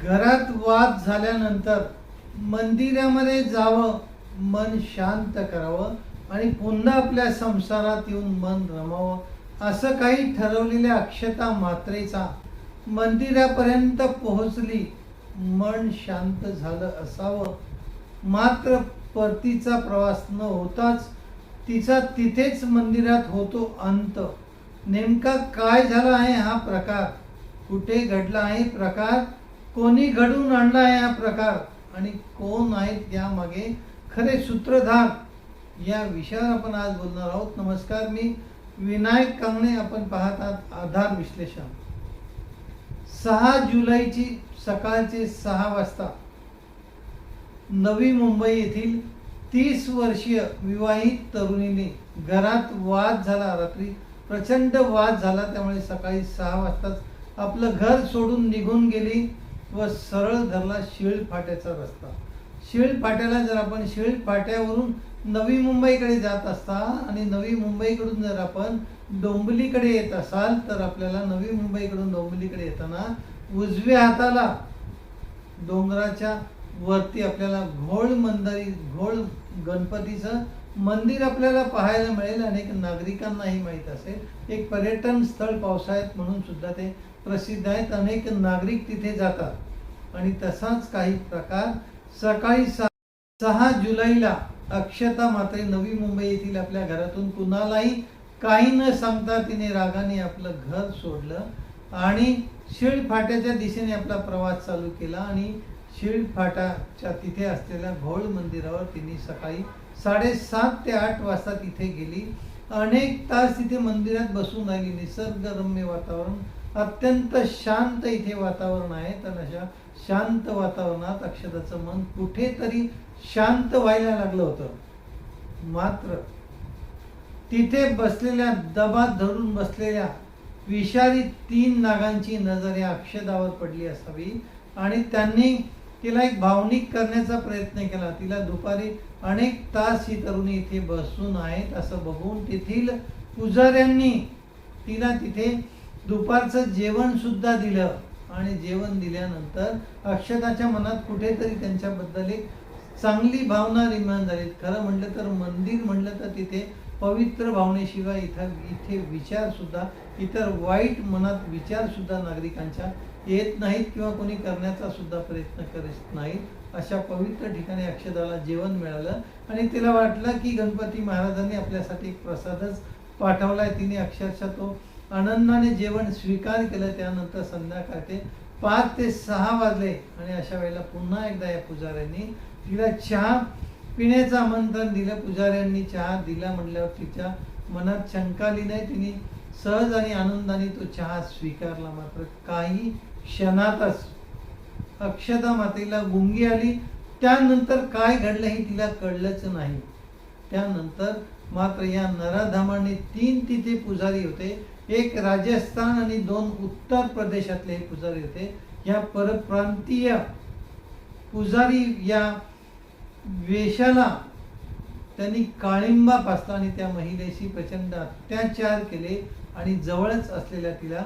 घरात वाद झाल्यानंतर मंदिरामध्ये जावं मन शांत करावं आणि पुन्हा आपल्या संसारात येऊन मन रमावं असं काही ठरवलेल्या अक्षता मात्रेचा मंदिरापर्यंत पोहोचली मन शांत झालं असावं. मात्र परतीचा प्रवास न होताच तिचा तिथेच मंदिरात होतो अंत. नेमका काय झाला आहे हा प्रकार? कुठे घडला आहे प्रकार? कोणी घडून आणला या हा प्रकार आणि कोण आहेत यामागे खरे सूत्रधार? या विषयावर आपण आज बोलणार आहोत. नमस्कार मी विनायक कांगणे. आपण पाहत आहात आधार विश्लेषण. सहा जुलैची सकाळचे सहा वाजता नवी मुंबई येथील तीस वर्षीय विवाहित तरुणीने घरात वाद झाला. रात्री प्रचंड वाद झाला. त्यामुळे सकाळी सहा वाजताच आपलं घर सोडून निघून गेली. व सरळ धरला शिळ फाट्याचा रस्ता. शिळ फाट्याला जर आपण शिळ फाट्यावरून नवी मुंबईकडे जात असता आणि नवी मुंबईकडून जर आपण डोंबिवलीकडे येत असाल तर आपल्याला नवी मुंबईकडून डोंबिवलीकडे येताना उजव्या हाताला डोंगराच्या वरती आपल्याला घोळ मंदरी घोळ गणपतीचं मंदिर आपल्याला पाहायला मिळेल अनेक नागरिकांनाही माहीत असेल. एक पर्यटन स्थळ पावसाळ्यात म्हणून सुद्धा ते प्रसिद्ध आहेत. अनेक नागरिक तिथे जातात. आणि तसाच काही प्रकार सकाळी सहा सहा जुलैला अक्षता मात्रे नवी मुंबई येथील आपल्या घरातून कुणालाही काही न सांगता तिने रागाने आपलं घर सोडलं आणि शिळ फाट्याच्या दिशेने आपला प्रवास चालू केला आणि शिळफाटाच्या तिथे असलेल्या घोळ मंदिरावर तिने सकाळी साडेसात ते आठ वाजता तिथे गेली. अनेक तास तिथे मंदिरात बसून राहिली. निसर्गरम्य वातावरण अत्यंत शांत इथे वातावरण आहे. तर अशा शांत वातावरणात अक्षताचं मन कुठेतरी शांत व्हायला लागलं होतं. मात्र तिथे बसलेल्या दबात धरून बसलेल्या विषारी तीन नागांची नजर या अक्षदावर पडली असावी. आणि त्यांनी तिला एक भावनिक करण्याचा प्रयत्न केला. तिला दुपारी अनेक तास ही तरुणी इथे बसून आहेत असं बघून तेथील पुजाऱ्यांनी तिला तिथे दुपारचं जेवण सुद्धा दिलं. आणि जेवण दिल्यानंतर अक्षताच्या मनात कुठेतरी त्यांच्याबद्दल एक चांगली भावना निर्माण झाली. खरं म्हटलं तर मंदिर म्हटलं तर तिथे पवित्र भावनेशिवाय इथं इथे विचार सुद्धा इतर वाईट मनात विचार सुद्धा नागरिकांच्या येत नाहीत किंवा कोणी करण्याचा सुद्धा प्रयत्न करीत नाहीत अशा पवित्र ठिकाणी अक्षदाला जेवण मिळालं. आणि तिला वाटलं की गणपती महाराजांनी आपल्यासाठी एक प्रसादच पाठवलाय. तिने अक्षरशः तो आनंदाने जेवण स्वीकार केलं. त्यानंतर संध्याकाळचे पाच ते सहा वाजले आणि अशा वेळेला पुन्हा एकदा या पुजाऱ्यांनी तिला चहा पिण्याचं आमंत्रण दिलं. पुजाऱ्यांनी चहा दिला म्हटल्यावर तिच्या मनात शंका आली नाही. तिने सहज आणि आनंदाने तो चहा स्वीकारला. मात्र काही क्षणातच अक्षता मातेला गुंगी आली. त्यानंतर काय घडलं हे तिला कळलंच नाही. त्यानंतर मात्र या नराधामाने तीन तिथे पुजारी होते. एक राजस्थान आणि दोन उत्तर प्रदेशातले हे पुजारी होते. या परप्रांतीय पुजारी या वेशाला त्यांनी काळिंबा पासला आणि त्या महिलेशी प्रचंड अत्याचार केले आणि जवळच असलेल्या तिला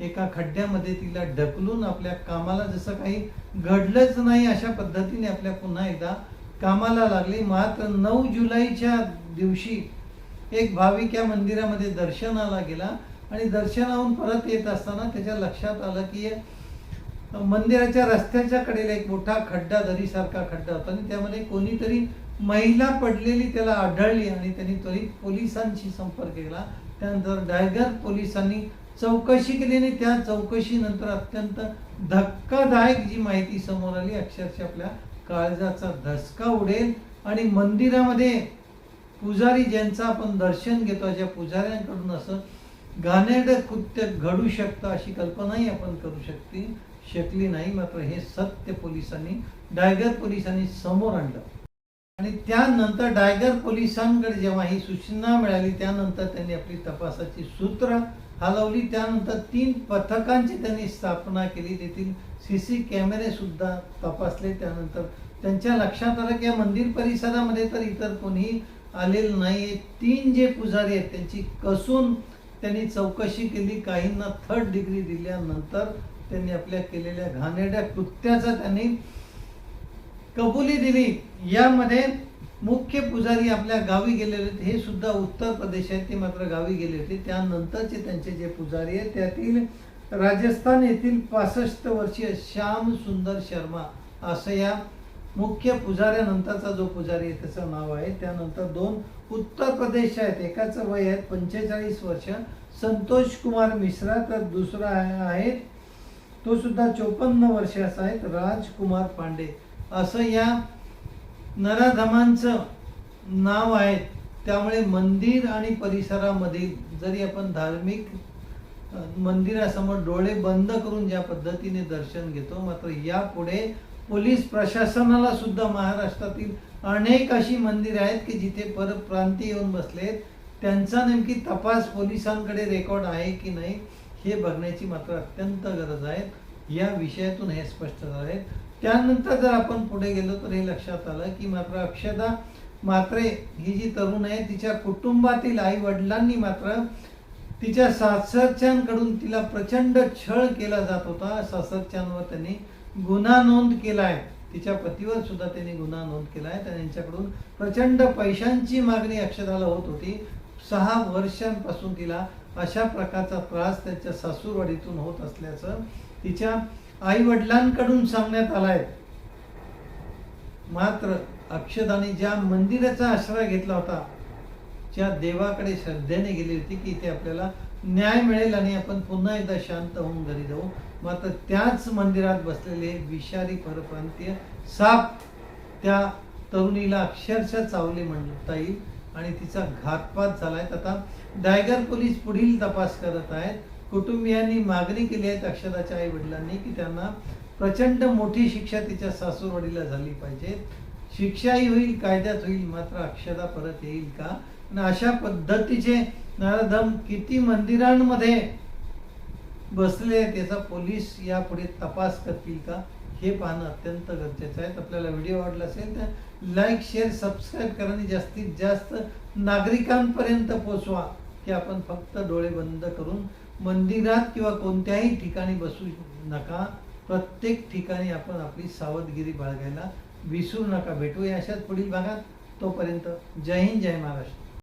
एका खड्ड्यामध्ये तिला ढकलून आपल्या कामाला जसं काही घडलंच नाही अशा पद्धतीने आपल्या पुन्हा एकदा कामाला लागली. मात्र नऊ जुलैच्या दिवशी एक भाविक या मंदिरामध्ये दर्शनाला गेला आणि दर्शनाहून परत येत असताना त्याच्या लक्षात आलं की मंदिराच्या रस्त्याच्या कडेला एक मोठा खड्डा दरीसारखा खड्डा होता आणि त्यामध्ये कोणीतरी महिला पडलेली त्याला आढळली आणि त्यांनी त्वरित पोलिसांशी संपर्क केला. त्यानंतर डायगर पोलिसांनी चौकशी केली आणि त्या चौकशीनंतर अत्यंत धक्कादायक जी माहिती समोर आली अक्षरशः आपल्या काळजाचा धसका उडेल. आणि मंदिरामध्ये पुजारी ज्यांचं आपण दर्शन घेतो अशा पुजाऱ्यांकडून असं घाणेरडं कृत्य घडू शकतं अशी कल्पनाही आपण करू शकते शकली नाही. मात्र हे सत्य पोलिसांनी डायगर पोलिसांनी समोर आणलं. आणि त्यानंतर डायगर पोलिसांकडे जेव्हा ही सूचना मिळाली त्यानंतर त्यांनी आपली तपासाची सूत्र हलवली. त्यानंतर तीन पथकांची त्यांनी स्थापना केली. तेथील सी सी कॅमेरे सुद्धा तपासले. त्यानंतर त्यांच्या लक्षात आलं की या मंदिर परिसरामध्ये तर इतर कोणीही आलेलं नाही तीन जे पुजारी आहेत त्यांची कसून त्यांनी चौकशी केली. काहींना थर्ड डिग्री दिल्यानंतर त्यांनी आपल्या केलेल्या घाणेरड्या कृत्याचा त्यांनी कबुली दिली. यामध्ये मुख्य पुजारी आपल्या गावी गेलेले होते हे सुद्धा उत्तर प्रदेश आहेत ते मात्र गावी गेले होते. त्यानंतरचे त्यांचे जे पुजारी आहेत त्यातील राजस्थान येथील पासष्ट वर्षीय श्याम सुंदर शर्मा असं या मुख्य पुजाऱ्यानंतरचा जो पुजारी आहे त्याचं नाव आहे. त्यानंतर दोन उत्तर प्रदेश आहेत. एकाचं वय आहेत पंचेचाळीस वर्ष. संतोष कुमार मिश्रा तर दुसरा आहे आहे. तो सुद्धा चोपन्न वर्षाचा आहे. राजकुमार पांडे असं या नराधमांचं नाव आहे. त्यामुळे मंदिर आणि परिसरामध्ये जरी आपण धार्मिक मंदिरासमोर डोळे बंद करून ज्या पद्धतीने दर्शन घेतो मात्र यापुढे पोलीस प्रशासनाला सुद्धा महाराष्ट्रातील अनेक अशी मंदिरं आहेत की जिथे परप्रांतीय येऊन बसलेत त्यांचा नेमकी तपास पोलिसांकडे रेकॉर्ड आहे की नाही हे बघण्याची मात्र अत्यंत गरज आहे. या विषयातून हे स्पष्ट झालं आहे त्यानंतर जर आपण पुढे गेलो तर हे लक्षात आलं की मात्र अक्षदा मात्रे ही जी तरुण आहे तिच्या कुटुंबातील आई वडिलांनी मात्र तिच्या सासरच्यांकडून तिला प्रचंड छळ केला जात होता. सासरच्यांवर त्यांनी गुन्हा नोंद केला आहे. तिच्या पतीवर सुद्धा त्यांनी गुन्हा नोंद केला आहे. त्यांच्याकडून प्रचंड पैशांची मागणी अक्षदाला होत होती. सहा वर्षांपासून तिला अशा प्रकारचा त्रास त्याच्या सासूरवाडीतून होत असल्याचं तिच्या आई वडिलांकडून सांगण्यात आलाय. मात्र अक्षदाने ज्या मंदिराचा आश्रय घेतला होता ज्या देवाकडे श्रद्धेने गेली होती की इथे आपल्याला न्याय मिळेल आणि आपण पुन्हा एकदा शांत होऊन घरी जाऊ. मात्र त्याच मंदिरात बसलेले विषारी परप्रांतीय साप त्या तरुणीला अक्षरशः चावले म्हणता येईल आणि तिचा घातपात झालाय. आता डायगर पोलीस पुढील तपास करत आहेत. कुटुंबियांनी मागणी केली आहे अक्षराच्या आई वडिलांनी की त्यांना प्रचंड मोठी शिक्षा तिच्या सासूरवाडीला झाली पाहिजे. शिक्षाही होईल कायद्यात होईल मात्र अक्षरा परत येईल का? आणि अशा पद्धतीचे नराधम किती मंदिरांमध्ये बसले त्याचा पोलीस यापुढे तपास करतील का? हे पाहणं अत्यंत गरजेचं आहे. आपल्याला व्हिडिओ आवडला असेल तर लाईक शेअर सबस्क्राईब करा आणि जास्तीत जास्त नागरिकांपर्यंत पोचवा की आपण फक्त डोळे बंद करून मंदिरात किंवा कोणत्याही ठिकाणी बसू नका. प्रत्येक ठिकाणी आपण आपली सावधगिरी बाळगायला विसरू नका. भेटूया अशाच पुढील भागात. तोपर्यंत जय हिंद जय महाराष्ट्र.